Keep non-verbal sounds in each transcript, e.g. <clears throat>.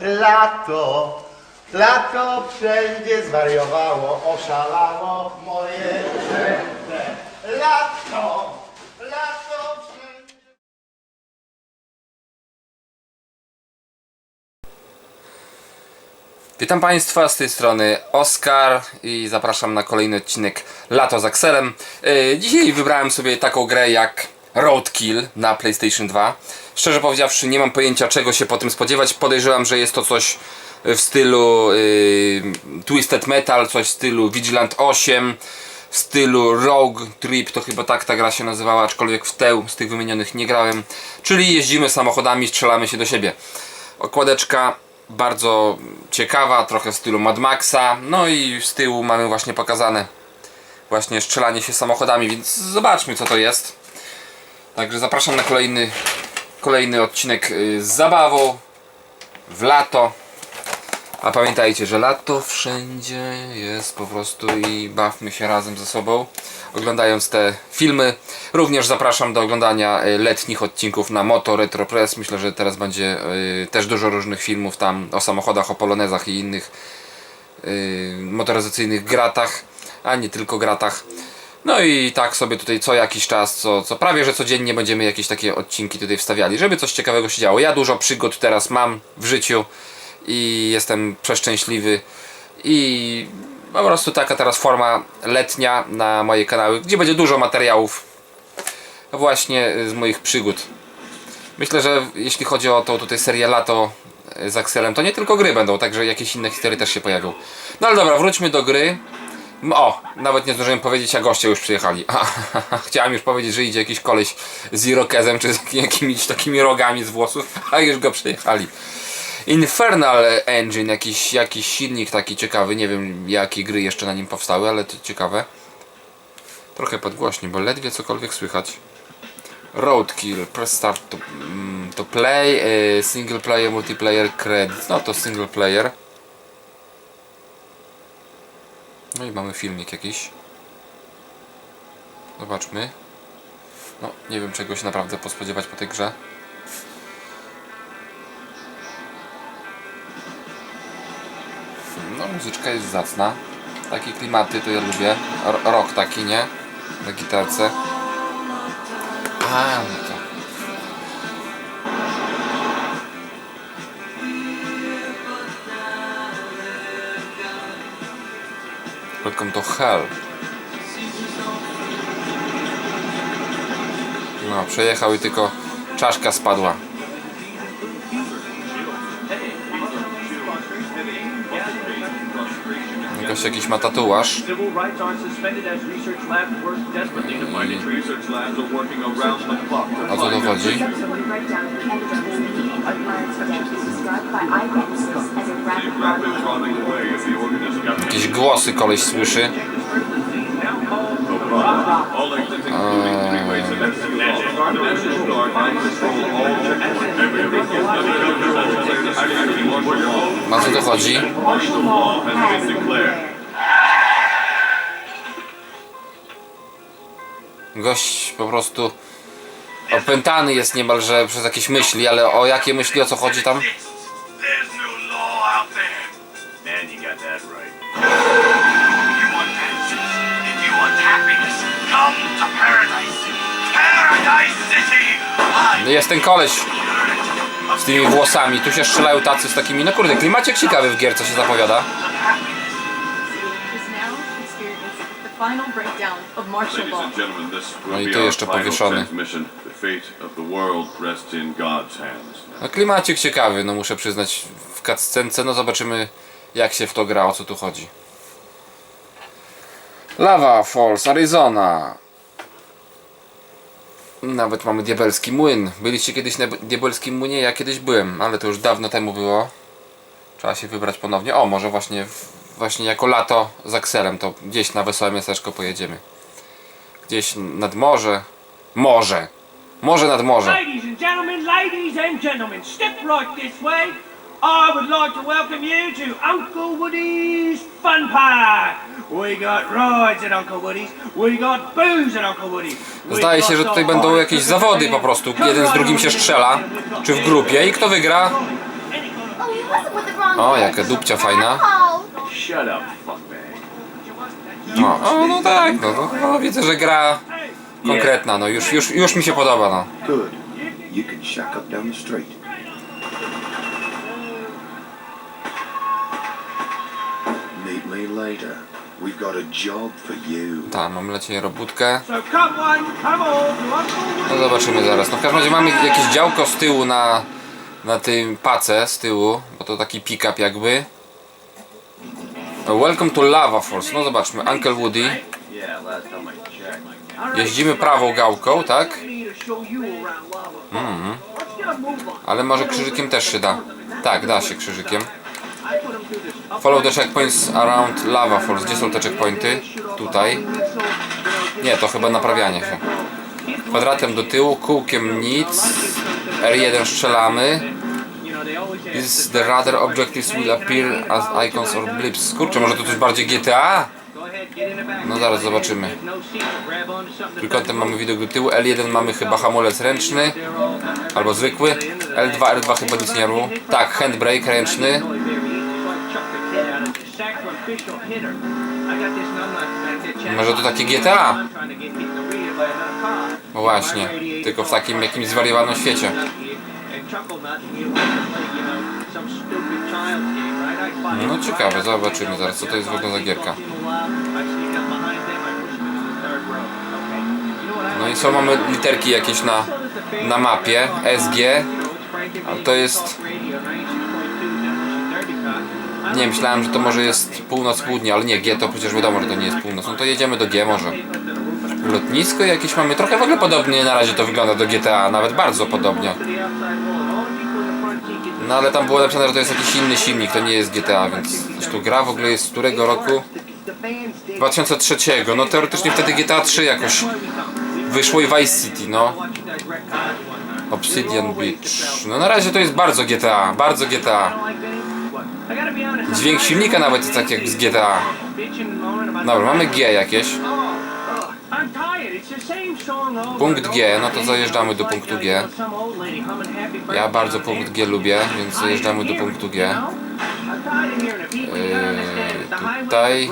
Lato, lato wszędzie zwariowało, oszalało moje serce. Lato, lato wszędzie. Witam Państwa z tej strony Oskar i zapraszam na kolejny odcinek Lato z Axelem. Yy, Dzisiaj wybrałem sobie taką grę jak Roadkill na PlayStation 2. Szczerze powiedziawszy, nie mam pojęcia czego się po tym spodziewać. Podejrzewam, że jest to coś w stylu yy, Twisted Metal, coś w stylu Vigilant 8, w stylu Rogue Trip, to chyba tak ta gra się nazywała, aczkolwiek w tę z tych wymienionych nie grałem. Czyli jeździmy samochodami, strzelamy się do siebie. Okładeczka bardzo ciekawa, trochę w stylu Mad Maxa. No i z tyłu mamy właśnie pokazane właśnie strzelanie się samochodami, więc zobaczmy co to jest. Także zapraszam na kolejny, kolejny odcinek y, z zabawą w lato. A pamiętajcie, że lato wszędzie jest po prostu i bawmy się razem ze sobą oglądając te filmy. Również zapraszam do oglądania y, letnich odcinków na Moto Retro Press. Myślę, że teraz będzie y, też dużo różnych filmów tam o samochodach, o polonezach i innych motoryzacyjnych gratach, a nie tylko gratach. No i tak sobie tutaj co jakiś czas, co, co prawie że codziennie będziemy jakieś takie odcinki tutaj wstawiali, żeby coś ciekawego się działo. Ja dużo przygód teraz mam w życiu i jestem przeszczęśliwy i po prostu taka teraz forma letnia na moje kanały, gdzie będzie dużo materiałów właśnie z moich przygód. Myślę, że jeśli chodzi o tą tutaj serię Lato z Axelem, to nie tylko gry będą, także jakieś inne historie też się pojawią. No ale dobra, wróćmy do gry. O, nawet nie zdążyłem powiedzieć, a goście już przyjechali. <laughs> Chciałem już powiedzieć, że idzie jakiś koleś z irokezem, czy z jakimiś takimi rogami z włosów, a już go przyjechali. Infernal Engine, jakiś, jakiś silnik taki ciekawy, nie wiem jakie gry jeszcze na nim powstały, ale to ciekawe. Trochę podgłośnie, bo ledwie cokolwiek słychać. Roadkill, press start to, mm, to play, y, single player, multiplayer, credits, no to single player. No i mamy filmik jakiś. Zobaczmy. No, nie wiem czego się naprawdę pospodziewać po tej grze. No, muzyczka jest zacna. Takie klimaty to ja lubię. R rock taki, nie? Na gitarce. A, to. Hell. No, przejechał i tylko czaszka spadła. Jakoś jakiś ma tatuaż. O co to chodzi? Jakieś głosy koleś słyszy. Na co to chodzi? Gość po prostu opętany jest niemalże przez jakieś myśli, ale o jakie myśli, o co chodzi tam? Jest ten koleś z tymi włosami, tu się strzelają tacy z takimi, no kurde, klimacik ciekawy w gierce się zapowiada. No i our jeszcze powieszony. No klimacik ciekawy, no muszę przyznać w cutscence, no zobaczymy jak się w to gra, o co tu chodzi. Lava Falls, Arizona. Nawet mamy diabelski młyn. Byliście kiedyś na diabelskim młynie? Ja kiedyś byłem, ale to już dawno temu było. Trzeba się wybrać ponownie. O, może właśnie, właśnie jako lato z Axelem, to gdzieś na wesołe miasteczko pojedziemy. Gdzieś nad morze. Morze. Morze nad morze. Ladies and gentlemen, ladies and gentlemen, step right this way. I would like to welcome you to Uncle Woody's Fun Park. We got rides at Uncle Woody's. We got booze at Uncle Woody's. We Zdaje się, że tutaj będą jakieś zawody po prostu. Jeden z drugim się strzela, czy w grupie i kto wygra, Oh, O, jaka dupcia fajna. Shut up, fuckbag. O, o no tak, no, no, no widzę, że gra konkretna, no już, już, już mi się podoba, no. Good. You can shack up down the street. Me later. We've got a job for you. Tak, mam dla Ciebie robótkę. No zobaczymy zaraz. No w każdym razie mamy jakieś działko z tyłu na, na tym pace z tyłu, bo to taki pick-up jakby. Welcome to Lava Force. No zobaczmy, Uncle Woody. Jeździmy prawą gałką, tak? Mhm. Ale może krzyżykiem też się da. Tak, da się krzyżykiem. Follow the checkpoints around Lava Force. Gdzie są te checkpointy? Tutaj. Nie, to chyba naprawianie się. Kwadratem do tyłu, kółkiem nic. R1 strzelamy. Is the radar objectives will appear as icons or blips. Kurczę, może to coś bardziej GTA? No zaraz zobaczymy. Trójkątem mamy widok do tyłu, L1 mamy chyba hamulec ręczny albo zwykły. L2, R2 chyba nic nie robią. Tak, handbrake ręczny. Może to takie GTA? No właśnie, tylko w takim jakimś zwariowanym świecie. No ciekawe, zobaczymy zaraz co to jest w ogóle za gierka. No i co mamy literki jakieś na, na mapie, SG, a to jest... Nie, myślałem, że to może jest północ-południe, ale nie, G to przecież wiadomo, że to nie jest północ. No to jedziemy do G może. Lotnisko jakieś mamy, trochę w ogóle podobnie na razie to wygląda do GTA, nawet bardzo podobnie. No ale tam było napisane, że to jest jakiś inny silnik, to nie jest GTA, więc zresztą gra w ogóle jest z którego roku? 2003, no teoretycznie wtedy GTA 3 jakoś wyszło i Vice City, no. Obsidian Beach. No na razie to jest bardzo GTA, bardzo GTA. Dźwięk silnika nawet jest tak jak z GTA. Dobra, mamy G jakieś. Punkt G, no to zajeżdżamy do punktu G. Ja bardzo punkt G lubię, więc zajeżdżamy do punktu G. Yy, tutaj.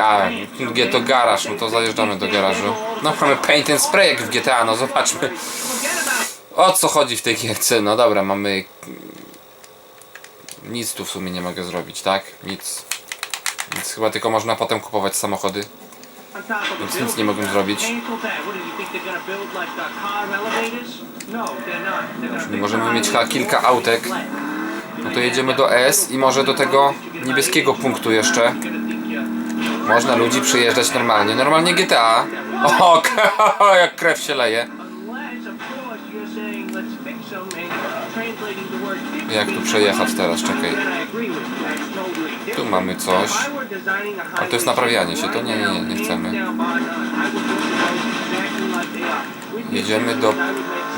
A, punkt G to garaż, no to zajeżdżamy do garażu. No mamy paint and spray jak w GTA, no zobaczmy. O co chodzi w tej gierce? No dobra, mamy... Nic tu w sumie nie mogę zrobić, tak? Nic. Nic, chyba tylko można potem kupować samochody. Więc nic nie mogłem zrobić. Czyli możemy mieć chyba kilka autek. No to jedziemy do S i może do tego niebieskiego punktu jeszcze. Można ludzi przyjeżdżać normalnie. Normalnie GTA. <laughs> O, <laughs> jak krew się leje. Jak tu przejechać teraz? Czekaj. Tu mamy coś. A to jest naprawianie się, to nie, nie, nie, nie chcemy. Jedziemy do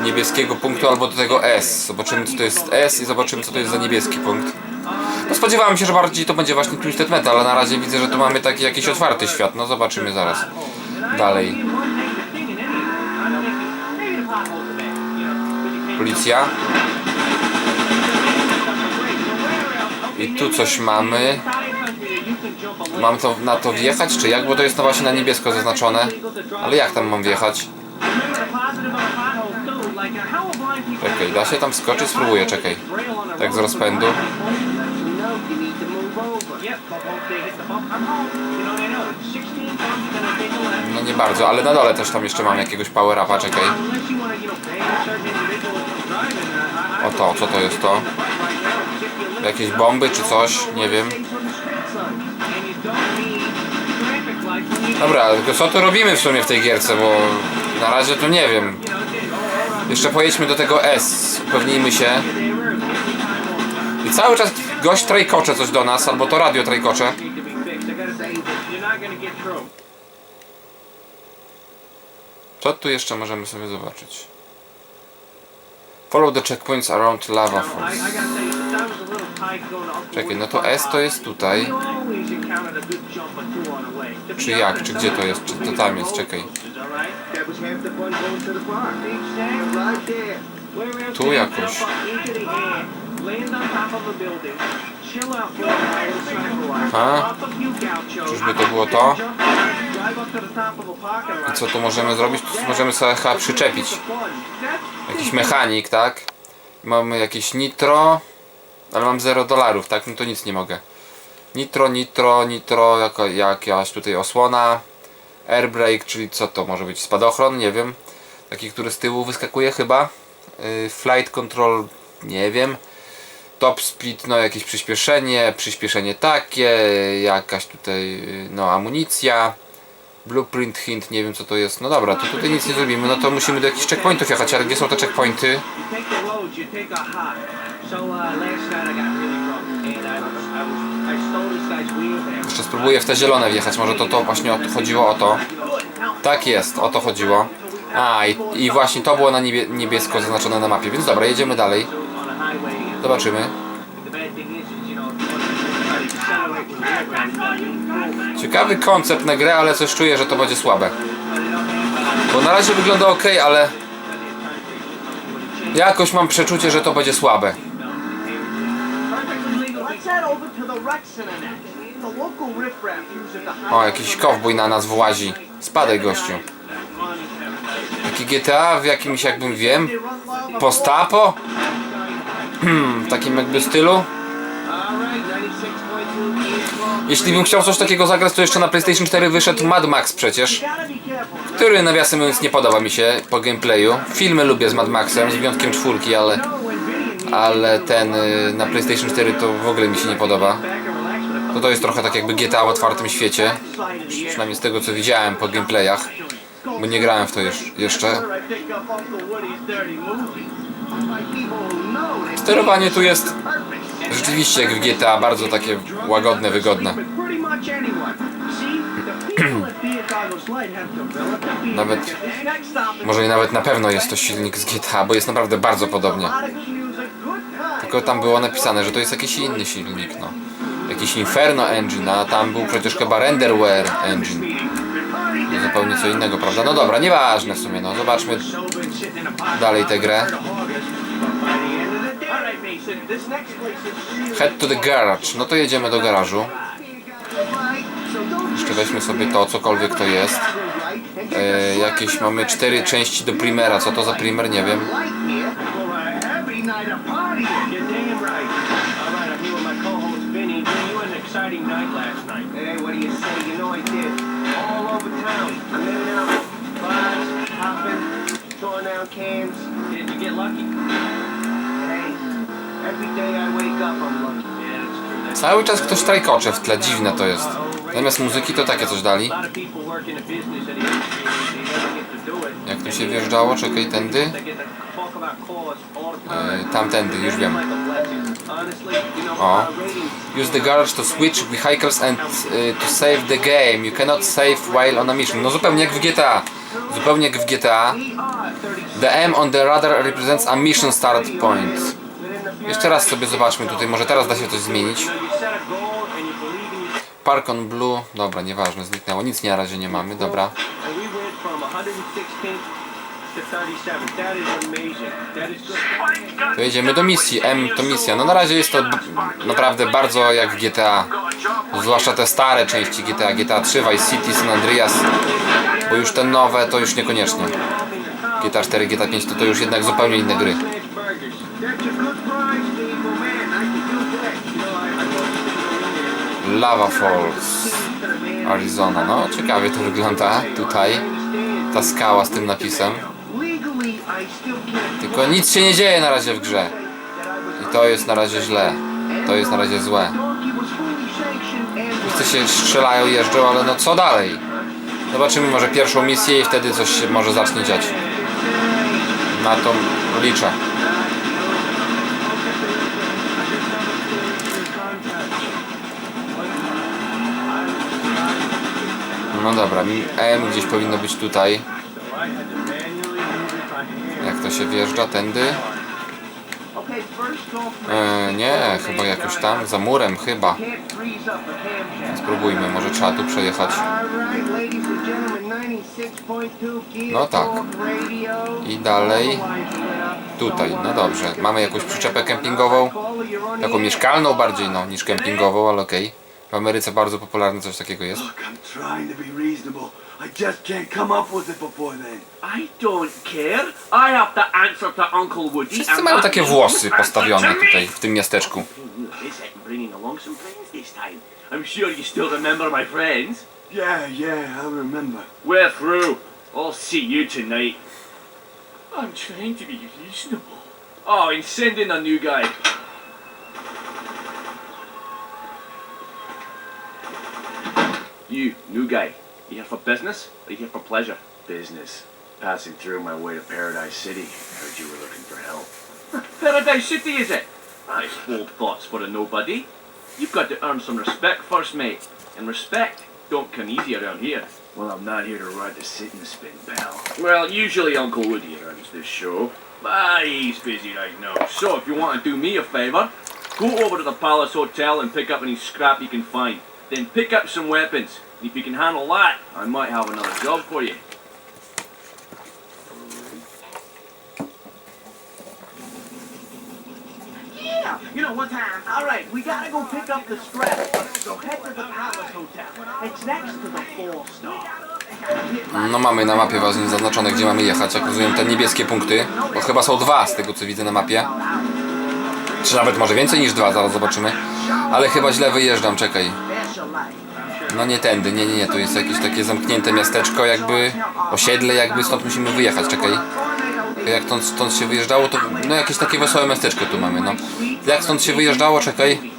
niebieskiego punktu albo do tego S. Zobaczymy co to jest S i zobaczymy co to jest za niebieski punkt. No spodziewałem się, że bardziej to będzie właśnie Twisted Metal, ale na razie widzę, że tu mamy taki jakiś otwarty świat. No zobaczymy zaraz. Dalej. Policja. I tu coś mamy. Mam to na to wjechać, czy jak? Bo to jest no właśnie na niebiesko zaznaczone. Ale jak tam mam wjechać? Czekaj, da się tam skoczyć? Spróbuję, czekaj. Tak z rozpędu. No nie bardzo, ale na dole też tam jeszcze mam jakiegoś power upa, czekaj. O to, co to jest to? Jakieś bomby czy coś? Nie wiem. Dobra, tylko co tu robimy w sumie w tej gierce, bo na razie to nie wiem. Jeszcze pojedźmy do tego S, upewnijmy się. I cały czas gość trajkocze coś do nas, albo to radio trajkocze. Co tu jeszcze możemy sobie zobaczyć? Follow the checkpoints around lava falls. Czekaj, no to S to jest tutaj. Czy jak? Czy gdzie to jest? Czy to tam jest? Czekaj. Tu jakoś. Land on top of a building, chill out for a while, tranquilize, A? pop a few gauchos, Czyżby to było to? I co tu możemy zrobić? Tu możemy sobie chyba przyczepić. Jakiś mechanik, tak? Mamy jakieś nitro, ale mam 0 dolarów, tak? No to nic nie mogę. Nitro, nitro, nitro, jako, jakaś tutaj osłona. Airbrake, czyli co to może być? Spadochron? Nie wiem. Taki, który z tyłu wyskakuje chyba. Yy, flight control, nie wiem. Top speed, no jakieś przyspieszenie, przyspieszenie takie, jakaś tutaj, no amunicja. Blueprint hint, nie wiem co to jest. No dobra, to tutaj nic nie zrobimy, no to musimy do jakichś checkpointów jechać, ale gdzie są te checkpointy? Jeszcze spróbuję w te zielone wjechać, może to, to właśnie chodziło o to. Tak jest, o to chodziło. A, i, i właśnie to było na niebie, niebiesko zaznaczone na mapie, więc dobra, jedziemy dalej. Zobaczymy. Ciekawy koncept na grę, ale coś czuję, że to będzie słabe. Bo na razie wygląda ok, ale jakoś mam przeczucie, że to będzie słabe. O, jakiś kowbój na nas włazi. Spadaj gościu. Taki GTA w jakimś jakbym wiem. Postapo? Hmm, w takim jakby stylu. Jeśli bym chciał coś takiego zagrać, to jeszcze na PlayStation 4 wyszedł Mad Max przecież. Który nawiasem mówiąc nie podoba mi się po gameplayu. Filmy lubię z Mad Maxem, z wyjątkiem czwórki, ale, ale ten y, na PlayStation 4 to w ogóle mi się nie podoba. To to jest trochę tak jakby GTA w otwartym świecie. Przynajmniej z tego co widziałem po gameplayach. Bo nie grałem w to jeszcze. Sterowanie tu jest rzeczywiście jak w GTA, bardzo takie łagodne, wygodne. <clears throat> Nawet, może i nawet na pewno jest to silnik z GTA, bo jest naprawdę bardzo podobnie. Tylko tam było napisane, że to jest jakiś inny silnik, no. Jakiś Inferno Engine, a tam był przecież chyba Renderware Engine. To zupełnie co innego, prawda? No dobra, nieważne w sumie, no. Zobaczmy dalej tę grę. Head to the garage. No to jedziemy do garażu. Jeszcze weźmy sobie to, cokolwiek to jest. E, jakieś mamy cztery części do primera. Co to za primer? Nie wiem. Did you get lucky? Cały czas ktoś trajkocze w tle. Dziwne to jest. Zamiast muzyki to takie coś dali. Jak tu się wjeżdżało? Czekaj, tędy. E, tamtędy, już wiem. O. Use the garage to switch vehicles and y, to save the game. You cannot save while on a mission. No zupełnie jak w GTA. Zupełnie jak w GTA. The M on the radar represents a mission start point. Jeszcze raz sobie zobaczmy tutaj, może teraz da się coś zmienić. Park on Blue, dobra, nieważne, zniknęło. Nic na razie nie mamy, dobra. And we went from 116th to 37th. That is amazing. That is good. To jedziemy do misji. M to misja. No na razie jest to naprawdę bardzo jak w GTA. Zwłaszcza te stare części GTA, GTA 3, Vice City, San Andreas. Bo już te nowe to już niekoniecznie. GTA 4, GTA 5 to to już jednak zupełnie inne gry. Lava Falls, Arizona. No ciekawie to wygląda tutaj. Ta skała z tym napisem. Tylko nic się nie dzieje na razie w grze. I to jest na razie źle. To jest na razie złe. Wszyscy się strzelają, jeżdżą, ale no co dalej? Zobaczymy może pierwszą misję i wtedy coś się może zacznie dziać. Na to liczę. No dobra, M gdzieś powinno być tutaj. Jak to się wjeżdża? Tędy? E, nie, chyba jakoś tam, za murem chyba. Spróbujmy, może trzeba tu przejechać. No tak. I dalej. Tutaj, no dobrze. Mamy jakąś przyczepę kempingową. Taką mieszkalną bardziej, no, niż kempingową, ale okej. W Ameryce bardzo popularne coś takiego jest. Look, I'm trying to be reasonable. I just can't come up with it before then. I don't care. I have to answer to Uncle Woody. Wszyscy mają that takie włosy postawione tutaj, w tym miasteczku. I'm sure you still remember my friends. Yeah, yeah, I remember. We're through. I'll see you tonight. I'm trying to be reasonable. Oh, and send in a new guy. You, new guy. You here for business or you here for pleasure? Business. Passing through my way to Paradise City. Heard you were looking for help. Paradise City, is it? Nice bold thoughts for a nobody. You've got to earn some respect first, mate. And respect don't come easy around here. Well, I'm not here to ride the sit and spin, pal. Well, usually Uncle Woody runs this show. Ah, he's busy right now. So if you want to do me a favour, go over to the Palace Hotel and pick up any scrap you can find. Then pick up some weapons. If you can handle that, I might have another job for you. Yeah, you know what time? All right, we gotta go pick up the scrap. So head to the Palace Hotel. It's next to the Four Star. No mamy na mapie właśnie zaznaczone, gdzie mamy jechać. Jak rozumiem, te niebieskie punkty, bo chyba są dwa z tego, co widzę na mapie. Czy nawet może więcej niż dwa, zaraz zobaczymy. Ale chyba źle wyjeżdżam, czekaj. No nie tędy, nie, nie, nie, to jest jakieś takie zamknięte miasteczko, jakby osiedle, jakby stąd musimy wyjechać, czekaj. Jak stąd, stąd się wyjeżdżało, to no jakieś takie wesołe miasteczko tu mamy, no. Jak stąd się wyjeżdżało, czekaj.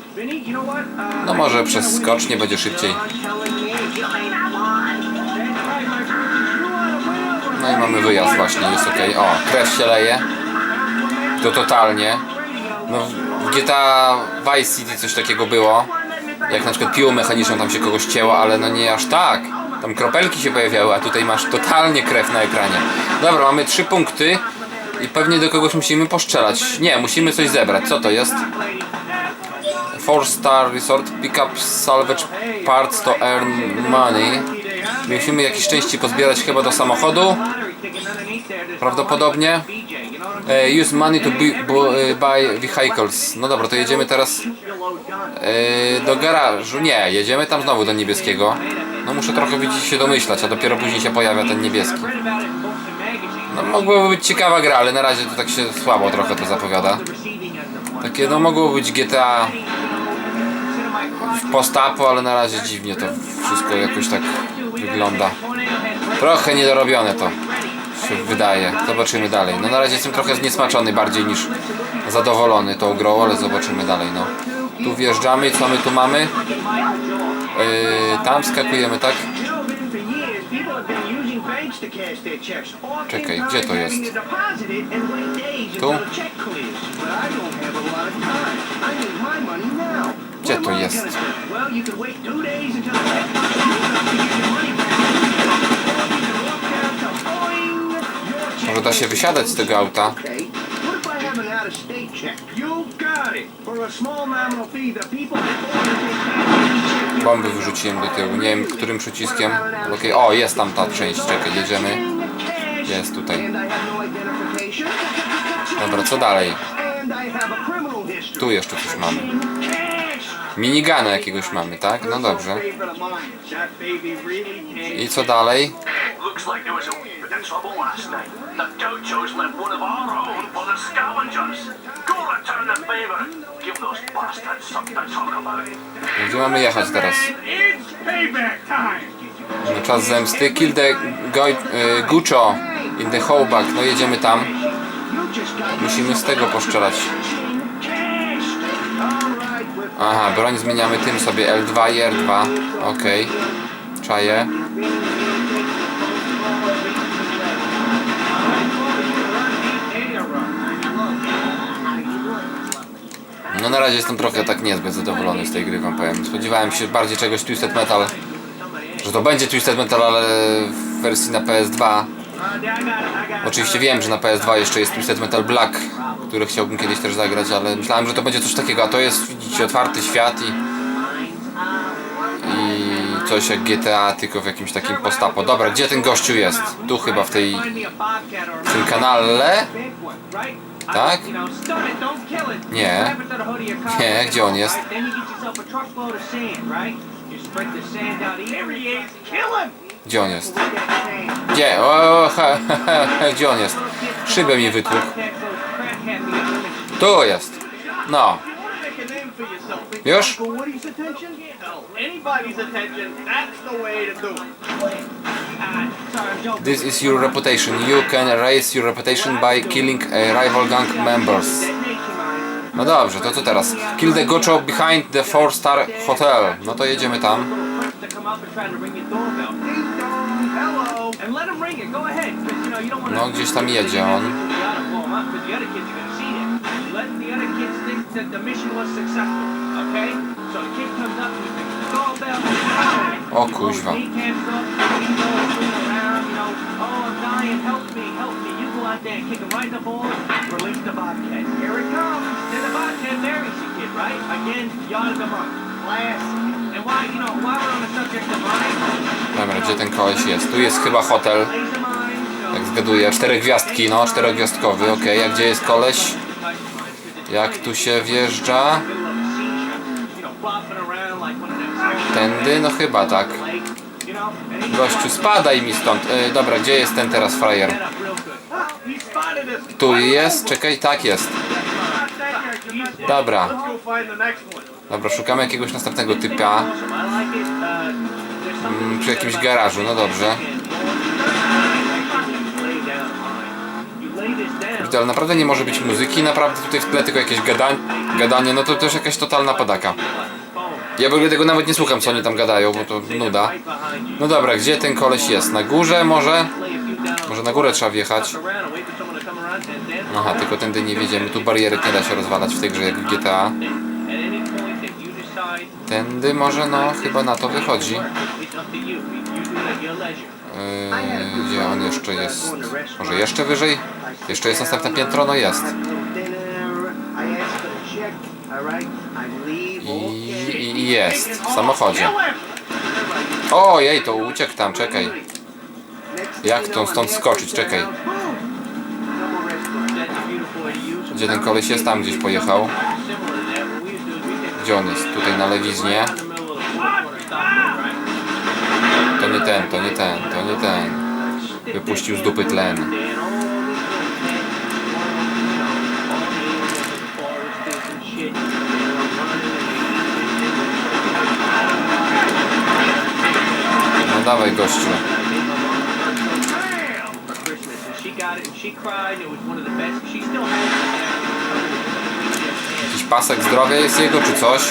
No może przez skocznie będzie szybciej. No i mamy wyjazd właśnie, jest ok. O, krew się leje. To totalnie. No w GTA Vice City coś takiego było. Jak na przykład piłą mechaniczną tam się kogoś cięło, ale no nie aż tak. Tam kropelki się pojawiały, a tutaj masz totalnie krew na ekranie. Dobra, mamy trzy punkty i pewnie do kogoś musimy poszczelać. Nie, musimy coś zebrać. Co to jest? Four Star Resort Pick up Salvage Parts to Earn Money. Musimy jakieś części pozbierać chyba do samochodu. Prawdopodobnie. E, use money to e, buy vehicles. No dobra, to jedziemy teraz e, do garażu. Nie, jedziemy tam znowu do niebieskiego. No muszę trochę widzieć się domyślać, a dopiero później się pojawia ten niebieski. No mogłoby być ciekawa gra, ale na razie to tak się słabo trochę to zapowiada. Takie no mogło być GTA w postapo, ale na razie dziwnie to wszystko jakoś tak wygląda. Trochę niedorobione to się wydaje. Zobaczymy dalej. No na razie jestem trochę zniesmaczony bardziej niż zadowolony tą grą, ale zobaczymy dalej. No. Tu wjeżdżamy, co my tu mamy? Yy, tam skakujemy, tak? Czekaj, gdzie to jest? Tu? Gdzie to jest? Może da się wysiadać z tego auta? Bomby wyrzuciłem do tyłu. Nie wiem, którym przyciskiem. Okej, o, jest tam ta część. Czekaj, jedziemy. Jest tutaj. Dobra, co dalej? Tu jeszcze coś mamy. Minigana jakiegoś mamy, tak? No dobrze. I co dalej? The gauchos left one of our own for the scavengers. Go return the favor. Give those bastards something to talk about. Gdzie mamy jechać teraz? Czas zemsty. Kill the goi, y, Gucho in the Hoback. No jedziemy tam. Musimy z tego poszczelać. Aha, broń zmieniamy tym sobie L2 i R2. Okej. Czaję. No na razie jestem trochę tak niezbyt zadowolony z tej gry, wam powiem. Spodziewałem się bardziej czegoś Twisted Metal. Że to będzie Twisted Metal, ale w wersji na PS2. Oczywiście wiem, że na PS2 jeszcze jest Twisted Metal Black które chciałbym kiedyś też zagrać, ale myślałem, że to będzie coś takiego, a to jest, widzicie, otwarty świat i, i coś jak GTA, tylko w jakimś takim postapo. Dobra, gdzie ten gościu jest? Tu chyba w tej, w tym kanale? Tak? Nie. Nie, gdzie on jest? Gdzie on jest? Gdzie? O, he, he, he, gdzie on jest? Szybę mi wytłukł. Tu jest. No. Już? This is your reputation. You can raise your reputation by killing a rival gang members. No dobrze, to co teraz? Kill the gocho behind the four star hotel. No to jedziemy tam. No gdzieś tam jedzie on. Let the other kids think that the mission was successful. Okay? So the kid comes up and he. O kuźwa. Dobra, gdzie ten koleś jest? Tu jest chyba hotel. Jak zgaduję. Cztery gwiazdki, no, czterogwiazdkowy. Okej, a gdzie jest koleś? Jak tu się wjeżdża? Tędy? No chyba tak. Gościu, spadaj mi stąd. E, dobra, gdzie jest ten teraz frajer? Tu jest? Czekaj, tak jest. Dobra. Dobra, szukamy jakiegoś następnego typa. Mm, przy jakimś garażu, no dobrze. Kurde, Ale naprawdę nie może być muzyki, naprawdę tutaj w tle tylko jakieś gadań, gadanie, no to też jakaś totalna padaka. Ja w ogóle tego nawet nie słucham, co oni tam gadają, bo to nuda. No dobra, gdzie ten koleś jest? Na górze może? Może na górę trzeba wjechać? Aha, tylko tędy nie wiedziemy, tu barierek nie da się rozwalać w tej grze jak w GTA. Tędy może, no chyba na to wychodzi. Yy, gdzie on jeszcze jest? Może jeszcze wyżej? Jeszcze jest następne piętro? No jest. I, jest, w samochodzie. Ojej, to uciekł tam, czekaj. Jak to stąd skoczyć? Czekaj. Gdzie ten koleś jest? Tam gdzieś pojechał. Gdzie on jest? Tutaj na lewiznie. To nie ten, to nie ten, to nie ten. Wypuścił z dupy tlen. Dawaj gościu. Jakiś pasek zdrowia jest jego czy coś?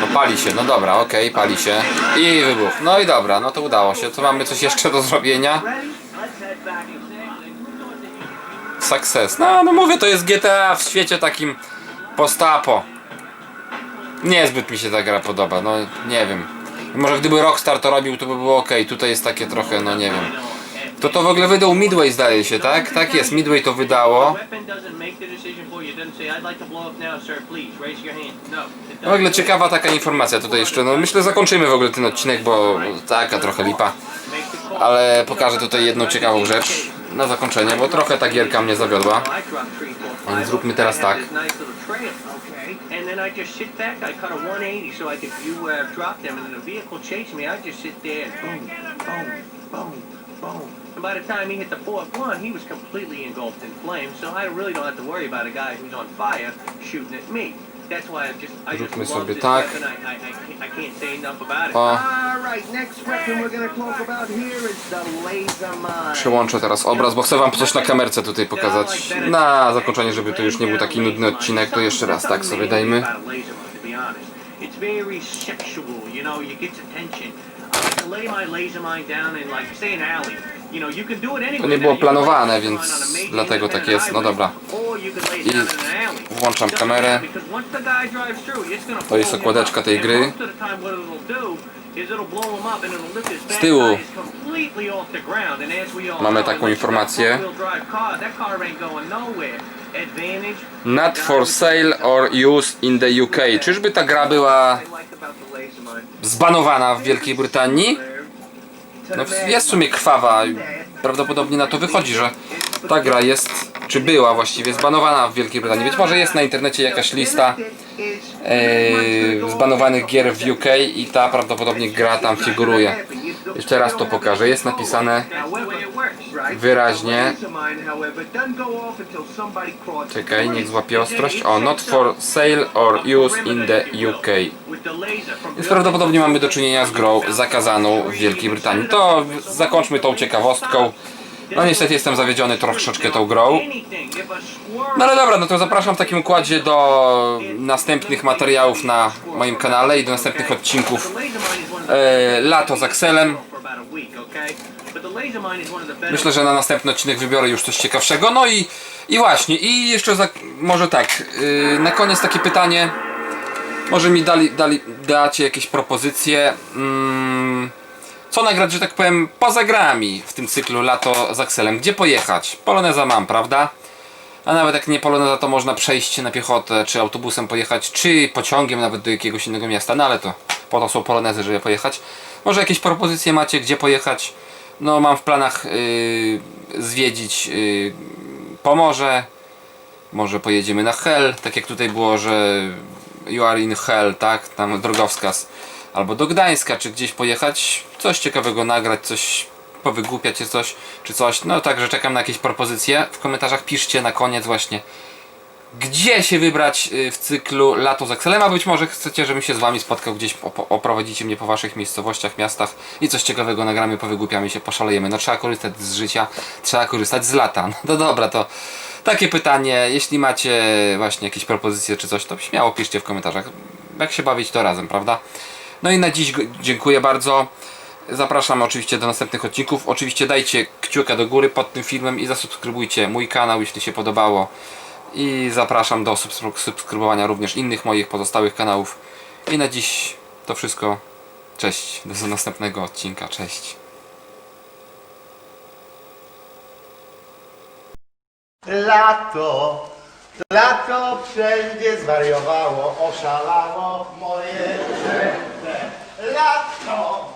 No pali się, no dobra, okej, pali się. I wybuch. No i dobra, no to udało się. To mamy coś jeszcze do zrobienia. Success. No, no mówię, to jest GTA w świecie takim postapo. Niezbyt mi się ta gra podoba, no nie wiem. Może gdyby Rockstar to robił, to by było ok. Tutaj jest takie trochę, no nie wiem. To to w ogóle wydał Midway zdaje się, tak? Tak jest, Midway to wydało. No w ogóle ciekawa taka informacja tutaj jeszcze. No myślę zakończymy w ogóle ten odcinek, bo taka trochę lipa. Ale pokażę tutaj jedną ciekawą rzecz na zakończenie, bo trochę ta gierka mnie zawiodła. Zróbmy teraz tak. And then I just sit back, I cut a 180 so I could view where I've dropped them, and then the vehicle chased me, I just sit there and boom, boom, boom, boom. And by the time he hit the fourth one, he was completely engulfed in flames, so I really don't have to worry about a guy who's on fire shooting at me. That's why I just, I just Zróbmy sobie tak. O, Alright, next weapon we're gonna talk about here is the laser mine. przełączę teraz obraz, bo chcę wam coś na kamerce tutaj pokazać. Na zakończenie, żeby to już nie był taki nudny odcinek, to jeszcze raz tak sobie dajmy. It's very sexual, you know, it gets attention. I lay my laser mine down in like say an alley. To nie było planowane, więc dlatego tak jest. No dobra. I włączam kamerę. To jest okładeczka tej gry. back tyłu mamy taką informację. Not for sale or use in the UK. Czyżby ta gra była zbanowana w Wielkiej Brytanii? No jest w sumie krwawa. Prawdopodobnie na to wychodzi, że ta gra jest, czy była właściwie zbanowana w Wielkiej Brytanii. Być może jest na internecie jakaś lista e, zbanowanych gier w UK i ta prawdopodobnie gra tam figuruje. Jeszcze raz to pokażę. Jest napisane wyraźnie. Czekaj, niech złapie ostrość. O, not for sale or use in the UK. Więc prawdopodobnie mamy do czynienia z grą zakazaną w Wielkiej Brytanii. To zakończmy tą ciekawostką. No niestety jestem zawiedziony troszeczkę tą grą. No ale dobra, no to zapraszam w takim układzie do następnych materiałów na moim kanale i do następnych odcinków e, Lato z Axelem. Myślę, że na następny odcinek wybiorę już coś ciekawszego. No i, i właśnie, i jeszcze za, może tak, yy, na koniec takie pytanie. Może mi dali, dali, dacie jakieś propozycje. Mm, co nagrać, że tak powiem, poza grami w tym cyklu Lato z Axelem? Gdzie pojechać? Poloneza mam, prawda? A nawet jak nie Poloneza, to można przejść na piechotę, czy autobusem pojechać, czy pociągiem nawet do jakiegoś innego miasta. No ale to po to są Polonezy, żeby pojechać. Może jakieś propozycje macie, gdzie pojechać? No mam w planach yy, zwiedzić yy, Pomorze. Może pojedziemy na Hell, tak jak tutaj było, że you are in Hell, tak? Tam drogowskaz. Albo do Gdańska, czy gdzieś pojechać, coś ciekawego nagrać, coś powygłupiać czy coś, czy coś. No także czekam na jakieś propozycje. W komentarzach piszcie na koniec właśnie gdzie się wybrać y, w cyklu Lato z Excelem, a być może chcecie, żebym się z Wami spotkał gdzieś, oprowadzicie mnie po Waszych miejscowościach, miastach i coś ciekawego nagramy, powygłupiamy się, poszalejemy. No trzeba korzystać z życia, trzeba korzystać z lata. <laughs> No dobra, to takie pytanie, jeśli macie właśnie jakieś propozycje czy coś, to śmiało piszcie w komentarzach. Jak się bawić, to razem, prawda? No i na dziś dziękuję bardzo. Zapraszam oczywiście do następnych odcinków. Oczywiście dajcie kciuka do góry pod tym filmem i zasubskrybujcie mój kanał, jeśli się podobało. I zapraszam do subskry- subskrybowania również innych moich pozostałych kanałów. I na dziś to wszystko. Cześć. Do <laughs> następnego odcinka. Cześć. Lato, lato wszędzie zwariowało, oszalało moje serce. がと